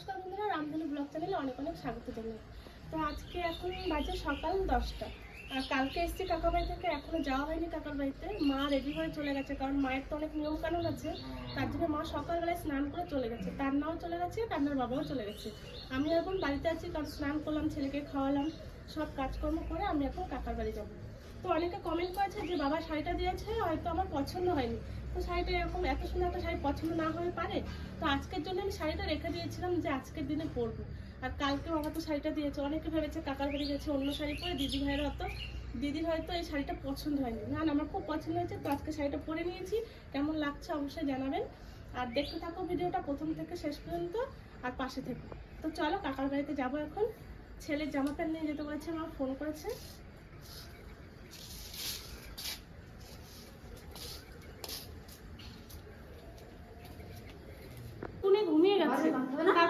নমস্কার বন্ধুরা, রামধনু ব্লগ চ্যানেলে অনেক অনেক স্বাগত জানাই। তো আজকে এখন বাজে সকাল দশটা। আর কালকে এসছি কাকার বাড়ি থেকে, এখনও যাওয়া হয়নি কাকার বাড়িতে। মা রেডি হয়ে চলে গেছে, কারণ মায়ের তো অনেক নিয়ম কানুন আছে। তার জন্য মা সকালবেলায় স্নান করে চলে গেছে। কান্নাও চলে গেছে কান্নার বাবাও চলে গেছে। আমি এখন বাড়িতে আছি, কারণ স্নান করলাম, ছেলেকে খাওয়ালাম, সব কাজকর্ম করে আমি এখন কাকার বাড়ি যাব। তো অনেকে কমেন্ট করেছে যে, বাবা, শাড়িটা দিয়েছে, হয়তো আমার পছন্দ হয়নি। তো শাড়িটা এরকম এত সুন্দর একটা শাড়ি পছন্দ না হয়ে পারে। তো আজকের জন্য আমি শাড়িটা রেখে দিয়েছিলাম যে, আজকের দিনে পরবো। আর কালকে বাবা তো শাড়িটা দিয়েছে। অনেকে ভেবেছে, কাকার বাড়ি গেছে অন্য শাড়ি পরে, দিদি ভাইয়ের হয়তো দিদির হয়তো এই শাড়িটা পছন্দ হয়নি। না না, আমার খুব পছন্দ হয়েছে। তো আজকে শাড়িটা পরে নিয়েছি। কেমন লাগছে অবশ্যই জানাবেন। আর দেখতে থাকো ভিডিওটা প্রথম থেকে শেষ পর্যন্ত। আর পাশে থেকে। তো চলো, কাকার বাড়িতে যাব এখন। ছেলের জামা প্যান্ট নিয়ে যেতে বলেছে, আমার ফোন করেছে উনি ঘুমিয়ে গেছে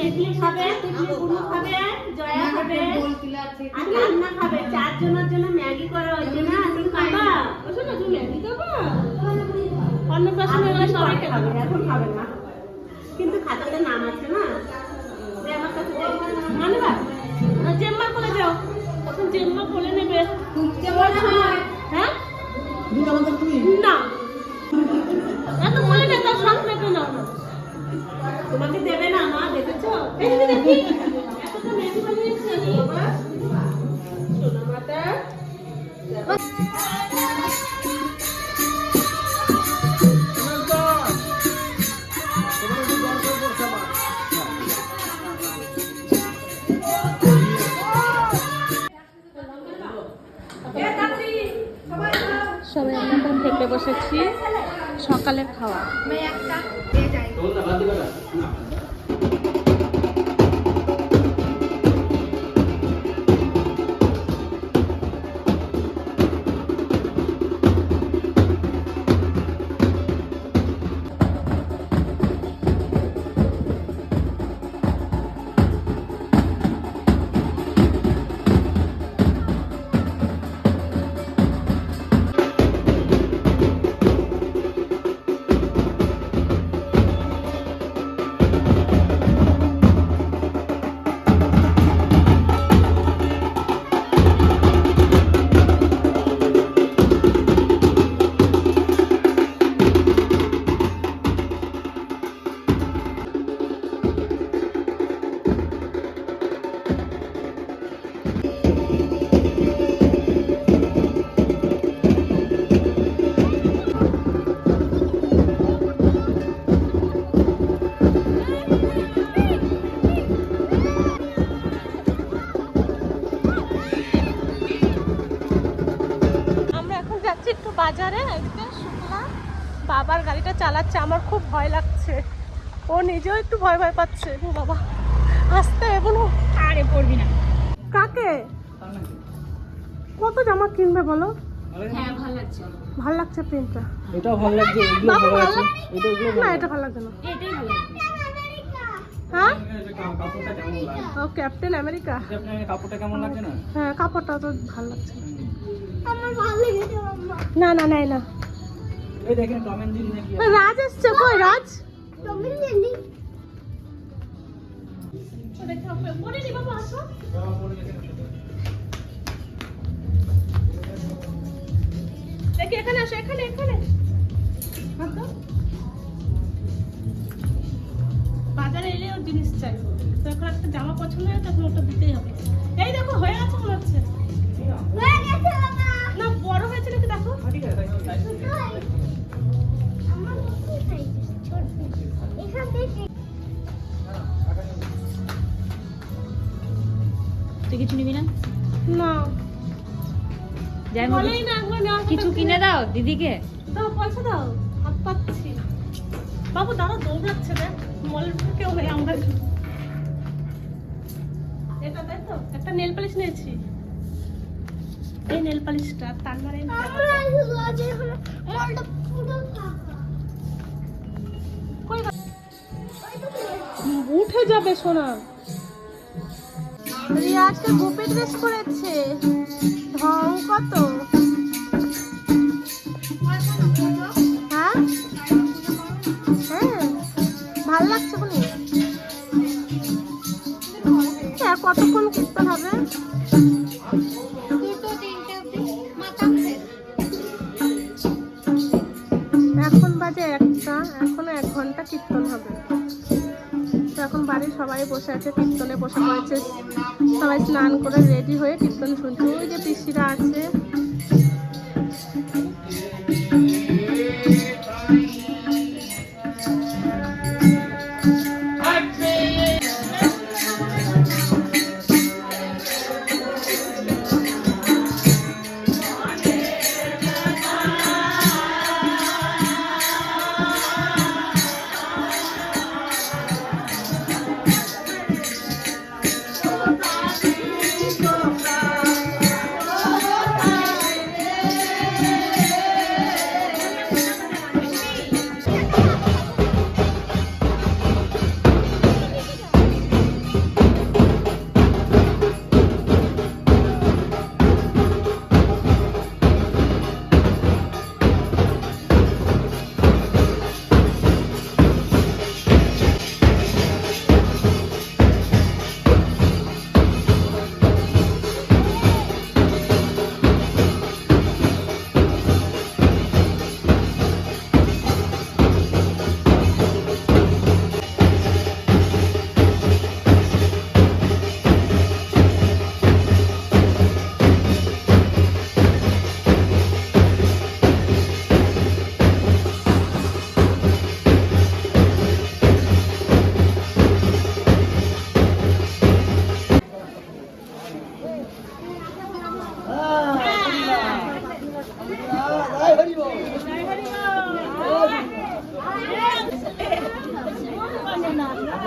তার খাবে গুনু খাবে জয়া খাবে আর রান্না খাবে। চারজনের জন্য ম্যাগি করা হয়েছে না? তুমি খাবা? ওসব না তুমি ম্যাগি খাবা? অন্নপ্রাশন হয়ে সবাই খাবে। এখন খাবে না। কিন্তু খাতাতে নাম আছে না? যে আমার কাছে মানবা জেম্মা কোলে যাও। তখন জেম্মা কোলে নেবে। হ্যাঁ? না। এত বলে না তার সব না। তোমাকে দেবে না মা দেখেছ সবাই আমরা এখন খেতে বসেছি। সকালের খাওয়া। একটু বাজারে এদিকে শুকনা। বাবার গাড়িটা চালাচ্ছে আমার খুব ভয় লাগছে। ও নিজেও একটু ভয় ভয় পাচ্ছে। ও বাবা আসতে এখন আরে পড়বি না। কাকে? কত জামা কিনবে বলো? হ্যাঁ ভালো লাগছে। প্রিন্টটা। এটাও ভালো লাগছে এগুলো ভালো আছে এটা এগুলো না এটা ভালো লাগছে। না। এটাই ভালো লাগছে। হ্যাঁ? কাপড়টা ও ক্যাপ্টেন আমেরিকা। এটা কাপড়টা কেমন লাগছে না? হ্যাঁ কাপড়টা তো ভালো লাগছে। আমার ভালো লেগেছে না না নাই না। এই দেখেন টম এন্ড জেরি নাকি? রাজ এসছে কই রাজ? দেখি এখানে আসো এখানে এখানে। বাজারে এলে ওর জিনিস চাই। তো এখন একটা জামা পছন্দ হয় তখন ওটা দিতেই হবে। এই দেখো হয়ে গেছে মনে হচ্ছে। যাই কিছু কিনে দাও দিদিকে। দাও পয়সা দাও হাত পাচ্ছি। বাবু দাঁড়া দৌড়াচ্ছে দেখ মলের কেউ হয়ে আমরা। এটা তো একটা নেল পালিশ নিয়েছি। এই নেল পালিশটা তার মানে? উঠে যাবে সোনা। রিয়া আজকে গোপে ড্রেস পরেছে। ঢং কত? হ্যাঁ? হ্যাঁ ভালো লাগছে বলি। হ্যাঁ কতক্ষণ কীর্তন হবে? এখন বাজে একটা এখনও এক ঘণ্টা কীর্তন হবে। তো এখন বাড়ির সবাই বসে আছে কীর্তনে বসে পড়েছে সবাই স্নান করে রেডি হয়ে কীর্তন শুনছে। ওই যে পিসিরা আছে।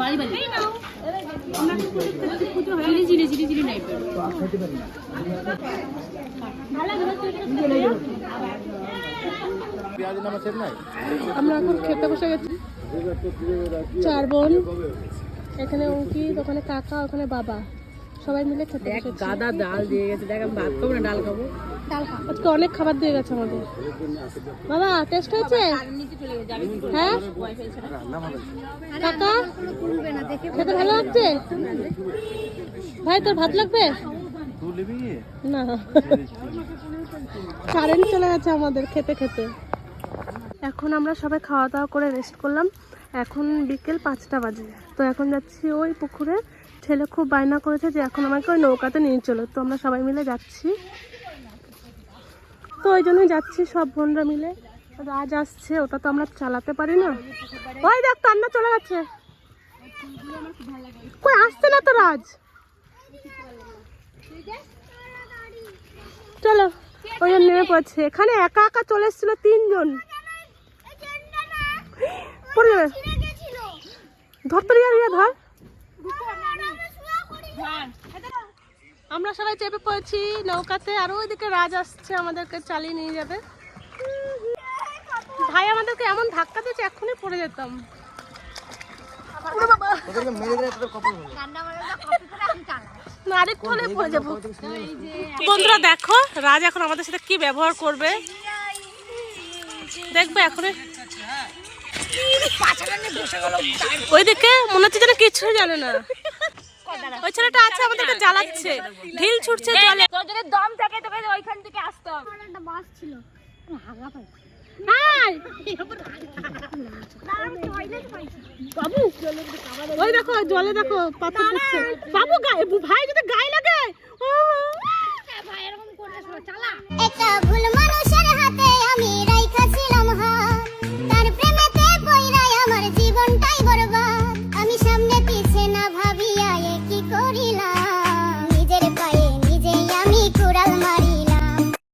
বাড়ি বাড়ি। জিরি জিরি জিরি জিরি আমরা এখন খেতে বসে গেছি। চার বোন এখানে অঙ্কিত ওখানে কাকা ওখানে বাবা। সবাই মিলে খেতে দেখ গাদা ডাল দিয়ে গেছে। দেখ আমি ভাত খাব না ডাল খাব। আজকে অনেক খাবার দিয়ে গেছে আমাদের। বাবা টেস্ট হয়েছে? হ্যাঁ? কাকা? খেতে ভালো লাগছে? ভাই, তোর ভাত লাগবে? না। কারেন্ট চলে গেছে আমাদের, খেতে খেতে। এখন আমরা সবাই খাওয়া দাওয়া করে রেস্ট করলাম। এখন বিকেল পাঁচটা বাজে। তো এখন যাচ্ছি ওই পুকুরে। ছেলে খুব বায়না করেছে যে এখন আমাকে ওই নৌকাতে নিয়ে চলো। তো আমরা সবাই মিলে যাচ্ছি। তো ওই জন্যই যাচ্ছি সব বোনরা মিলে। রাজ আসছে, ওটা তো আমরা চালাতে পারি না। ওই দেখ কান্না চলে গেছে। কই, আসছে না তো রাজ? চলো, ওই জন্য নেমে পড়ছে। এখানে একা একা চলে এসেছিল তিনজন। ধর তো রিয়া রিয়া ধর। আমরা সবাই চেপে পড়েছি নৌকাতে আর ওইদিকে রাজ আসছে আমাদেরকে চালিয়ে নিয়ে যাবে। ভাই আমাদেরকে এমন ধাক্কা দিয়েছে এক্ষুনি পড়ে যেতাম। বন্ধুরা দেখো রাজ এখন আমাদের সাথে কি ব্যবহার করবে? দেখবে এখন ওইদিকে মনে হচ্ছে যেন কিছুই জানে না। ওই ছেলেটা আছে আমাদেরকে জ্বালাচ্ছে। ঢিল ছুটছে জলে। তোর যদি দম থাকে তোকে ওইখান থেকে আসতে হবে। হাই! বাবু ওই দেখো জলে দেখো পাথর বাবু গায়ে ভাই